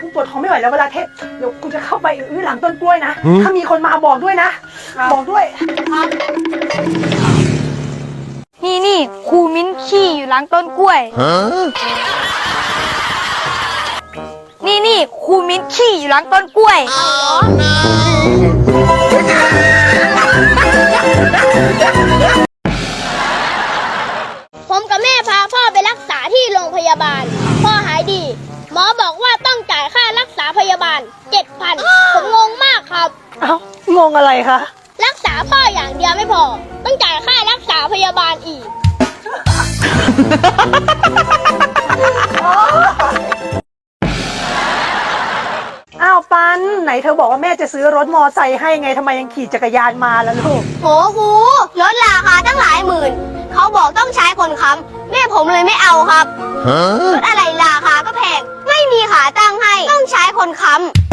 กูปวดท้องไม่ไหวแล้วเวลาเทศเดี๋ยวกูจะเข้าไปอื้อหลังต้นกล้วยนะถ้ามีคนมาบอกด้วยนะ บอกด้วย นี่นี่ครูมิ้นขี้อยู่หลังต้นกล้วยนี่นี่ครูมิ้นขี้อยู่หลังต้นกล้วยผม งงอะไรคะ รักษาพ่ออย่างเดียวไม่พอ ต้องจ่ายค่ารักษาพยาบาลอีก อ้าวปัน ไหนเธอบอกว่าแม่จะซื้อรถมอไซค์ให้ไงทำไมยังขี่จักรยานมาล่ะลูก โหครูลดราคาตั้งหลายหมื่น เขาบอกต้องใช้คนค้ำแม่ผมเลยไม่เอาครับรถอะไรราคาก็แพง ไม่มีขาตั้งให้ ต้องใช้คนค้ำ